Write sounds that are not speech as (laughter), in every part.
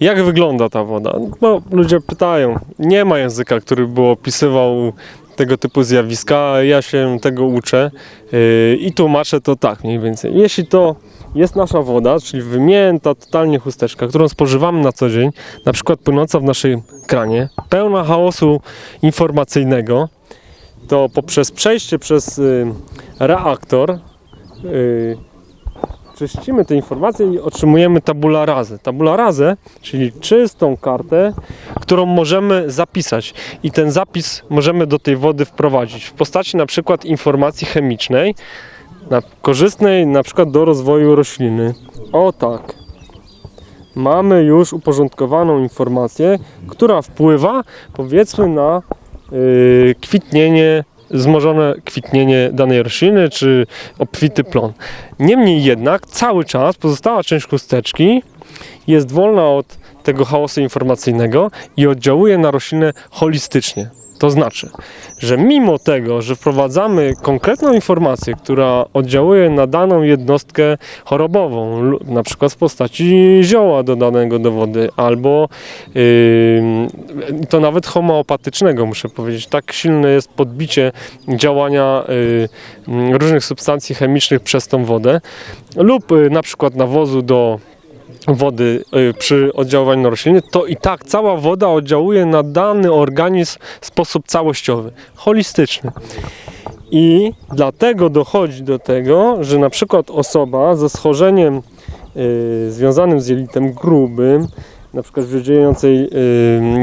Jak wygląda ta woda? Bo ludzie pytają. Nie ma języka, który by opisywał tego typu zjawiska. Ja się tego uczę yy, i tłumaczę to tak mniej więcej. Jeśli to jest nasza woda, czyli wymięta totalnie chusteczka, którą spożywamy na co dzień, na przykład płynąca w naszej kranie, pełna chaosu informacyjnego, to poprzez przejście przez y, reaktor y, czyścimy te informacje i otrzymujemy tabula rase. Tabula rase, czyli czystą kartę, którą możemy zapisać i ten zapis możemy do tej wody wprowadzić w postaci na przykład informacji chemicznej, na, korzystnej na przykład do rozwoju rośliny. O tak. Mamy już uporządkowaną informację, która wpływa powiedzmy na yy, kwitnienie, wzmożone kwitnienie danej rośliny czy obfity plon. Niemniej jednak cały czas pozostała część chusteczki jest wolna od tego chaosu informacyjnego i oddziałuje na roślinę holistycznie. To znaczy, że mimo tego, że wprowadzamy konkretną informację, która oddziałuje na daną jednostkę chorobową, na przykład w postaci zioła dodanego do wody, albo yy, to nawet homeopatycznego, muszę powiedzieć, tak silne jest podbicie działania yy, różnych substancji chemicznych przez tą wodę, lub yy, na przykład nawozu do wody y, przy oddziaływaniu na rośliny, to i tak cała woda oddziałuje na dany organizm w sposób całościowy, holistyczny. I dlatego dochodzi do tego, że na przykład osoba ze schorzeniem y, związanym z jelitem grubym, na przykład wydzielającej y,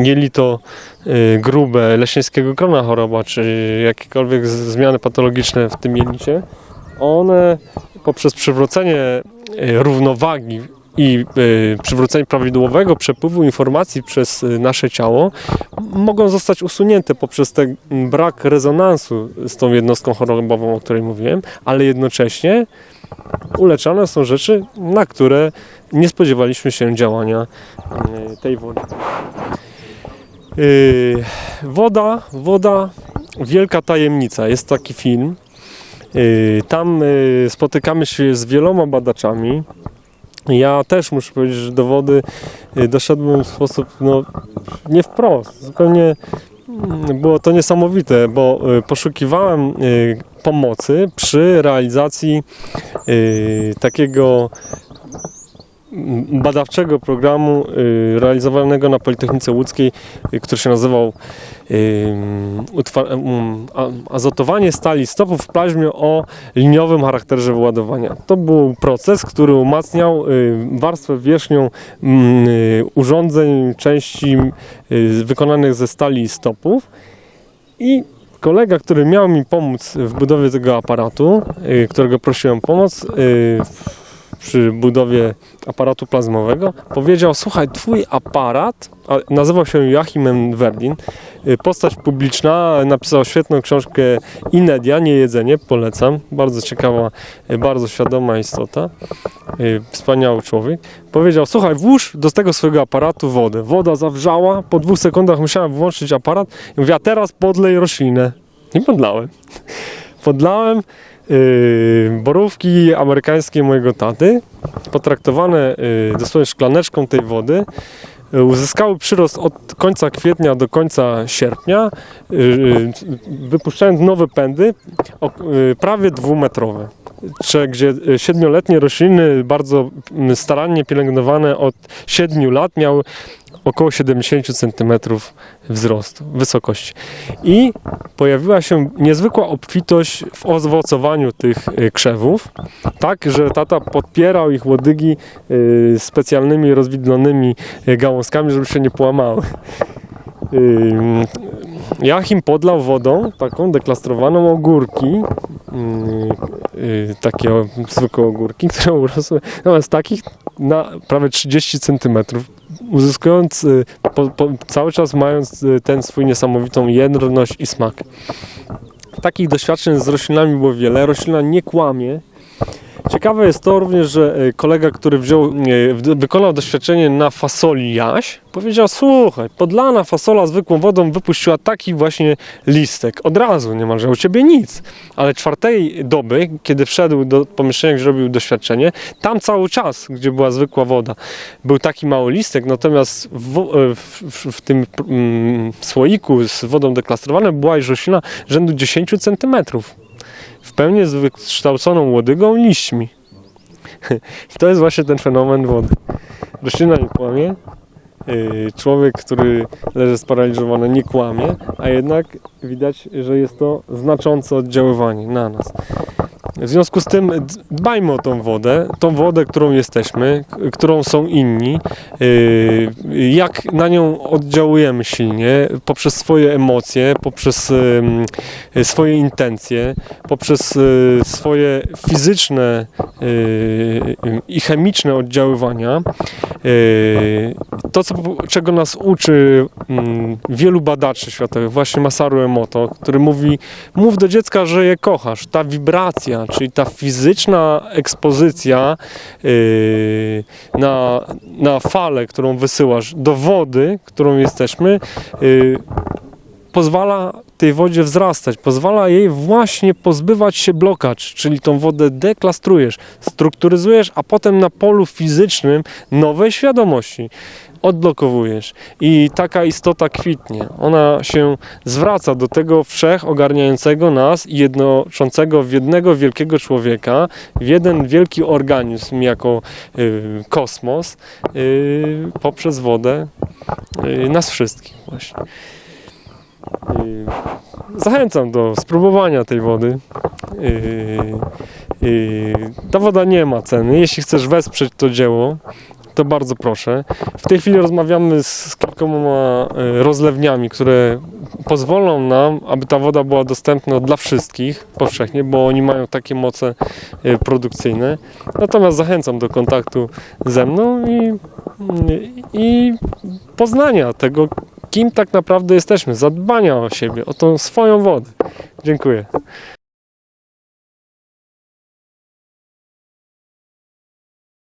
jelito y, grube leśnieckiego grona choroba, czy jakiekolwiek zmiany patologiczne w tym jelicie, one poprzez przywrócenie y, równowagi i y, przywrócenie prawidłowego przepływu informacji przez y, nasze ciało mogą zostać usunięte poprzez ten brak rezonansu z tą jednostką chorobową, o której mówiłem, ale jednocześnie uleczane są rzeczy, na które nie spodziewaliśmy się działania y, tej wody. Woda, woda, wielka tajemnica. Jest taki film. Tam spotykamy się z wieloma badaczami. Ja też muszę powiedzieć, że do wody y, doszedłem w sposób no, nie wprost. Zupełnie mm, było to niesamowite, bo y, poszukiwałem y, pomocy przy realizacji takiego badawczego programu y, realizowanego na Politechnice Łódzkiej, y, który się nazywał y, a- azotowanie stali stopów w plaźmie o liniowym charakterze wyładowania. To był proces, który umacniał warstwę wierzchnią mm, urządzeń, części wykonanych ze stali stopów i kolega, który miał mi pomóc w budowie tego aparatu, którego prosiłem o pomoc przy budowie aparatu plazmowego, powiedział, słuchaj, twój aparat, nazywał się Joachim Verdin, y, postać publiczna, napisał świetną książkę Inedia, nie jedzenie, polecam, bardzo ciekawa, y, bardzo świadoma istota, y, wspaniały człowiek, powiedział, słuchaj, włóż do tego swojego aparatu wodę. Woda zawrzała, po dwóch sekundach musiałem włączyć aparat i mówię, a teraz podlej roślinę. I podlałem. Podlałem borówki amerykańskie mojego taty, potraktowane yy, dosłownie szklaneczką tej wody, yy, uzyskały przyrost od końca kwietnia do końca sierpnia, yy, yy, wypuszczając nowe pędy, yy, prawie dwumetrowe. Gdzie yy, siedmioletnie rośliny, bardzo starannie pielęgnowane od 7 lat, miały około 70 cm wzrostu, wysokości. I pojawiła się niezwykła obfitość w owocowaniu tych y, krzewów, tak, że tata podpierał ich łodygi y, specjalnymi rozwidlonymi gałązkami, żeby się nie połamały. Joachim podlał wodą, taką deklastrowaną ogórki, y, y, takie zwykłe ogórki, (laughs) które urosły, z takich na prawie 30 cm, uzyskując, y, po, po, cały czas mając y, ten swój niesamowitą jędrność i smak. Takich doświadczeń z roślinami było wiele. Roślina nie kłamie. Ciekawe jest to również, że e, kolega, który wziął, e, wykonał doświadczenie na fasoli jaś, powiedział, słuchaj, podlana fasola zwykłą wodą wypuściła taki właśnie listek. Od razu niemalże, u ciebie nic. Ale czwartej doby, kiedy wszedł do pomieszczenia, gdzie robił doświadczenie, tam cały czas, gdzie była zwykła woda, był taki mały listek, natomiast w, w, w, w tym mm, słoiku z wodą deklastrowaną była już roślina rzędu 10 centymetrów w pełni z wykształconą łodygą liśćmi. (laughs) To jest właśnie ten fenomen wody. Roślina nie kłamie, yy, człowiek, który leży sparaliżowany nie kłamie, a jednak widać, że jest to znaczące oddziaływanie na nas. W związku z tym dbajmy o tą wodę, tą wodę, którą jesteśmy, którą są inni, yy, jak na nią oddziałujemy silnie poprzez swoje emocje, poprzez ym, swoje intencje, poprzez y, swoje fizyczne i chemiczne oddziaływania. To, co, czego nas uczy mm, wielu badaczy światowych, właśnie Masaru Emoto, który mówi, mów do dziecka, że je kochasz. Ta wibracja, czyli ta fizyczna ekspozycja y, na, na falę, którą wysyłasz do wody, którą jesteśmy, y, pozwala tej wodzie wzrastać, pozwala jej właśnie pozbywać się blokacz, czyli tą wodę deklastrujesz, strukturyzujesz, a potem na polu fizycznym nowej świadomości odblokowujesz. I taka istota kwitnie. Ona się zwraca do tego wszechogarniającego nas i jednoczącego w jednego wielkiego człowieka, w jeden wielki organizm jako y, kosmos, y, poprzez wodę y, nas wszystkich właśnie. Y, Zachęcam do spróbowania tej wody. Y, y, Ta woda nie ma ceny. Jeśli chcesz wesprzeć to dzieło, to bardzo proszę. W tej chwili rozmawiamy z, kilkoma y, rozlewniami, które pozwolą nam, aby ta woda była dostępna dla wszystkich powszechnie, bo oni mają takie moce y, produkcyjne. Natomiast zachęcam do kontaktu ze mną i, i poznania tego, kim tak naprawdę jesteśmy, zadbania o siebie, o tą swoją wodę. Dziękuję.